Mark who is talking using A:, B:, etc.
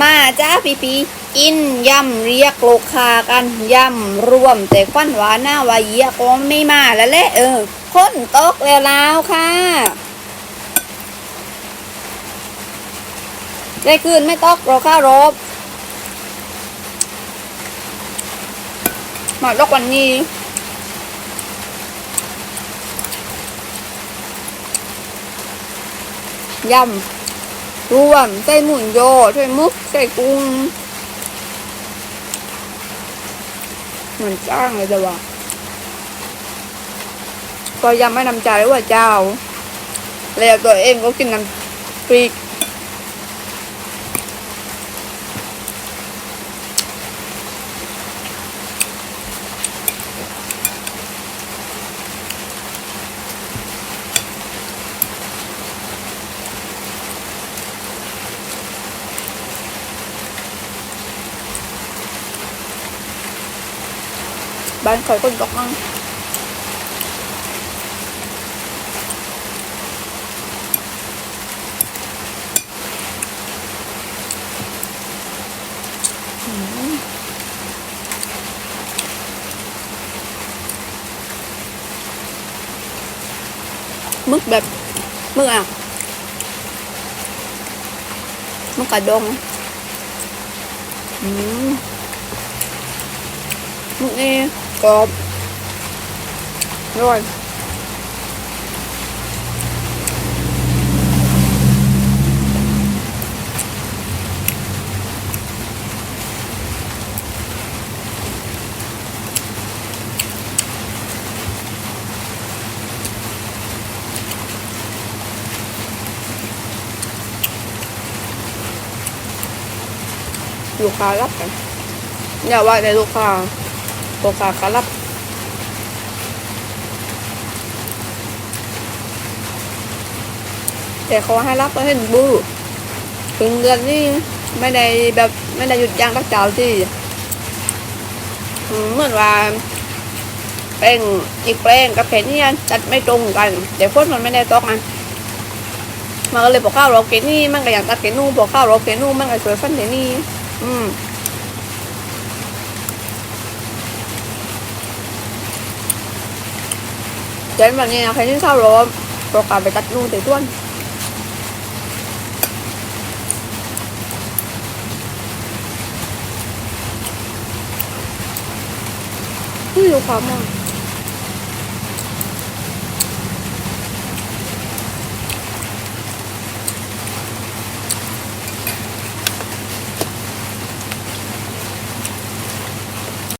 A: มาจ้าพี่ปีกินยำเรียกโลกคากันยำรวม แต่ควันหวานหน้าวาเยียก็ไม่มาแล้วแหละเออคนตกแล้วแล้วค่ะได้คืนไม่ตกรอข้ารบมาตกวันนี้ยำ รวมไส้หมุนโยไส้มุกไส้กุ้งเหมือนจ้างเลยจ้ะวะก็ยังไม่นำใจเลยว่าเจ้า แล้วตัวเองก็กินน้ำพริก บ้านคอยคนตกมั่งอืมมึ กรอบอร่อยลูกค้ารับกันอย่าว่าแต่ลูกค้า ลูกค้าก็รับแต่เขาให้รับก็เห็นบูถึงเดือนนี้ไม่ได้แบบไม่ได้หยุดยั้งรักเจ้าที่เหมือนว่าแป้งอีกแป้งกับแผ่นนี่จัดไม่ตรงกัน แต่คนมันไม่ได้ตอกกันมันก็เลยบอกข้าวเราเกนี่มันก็อย่างตัดเกนู่บอกข้าวเราเกนู่มันก็สวยฟันเดนี่อืม เกินแบบนี้นะใครที่ชอบรบโปรแกรมไปตัดลู่เตะต้วนไม่รู้ความมั่ง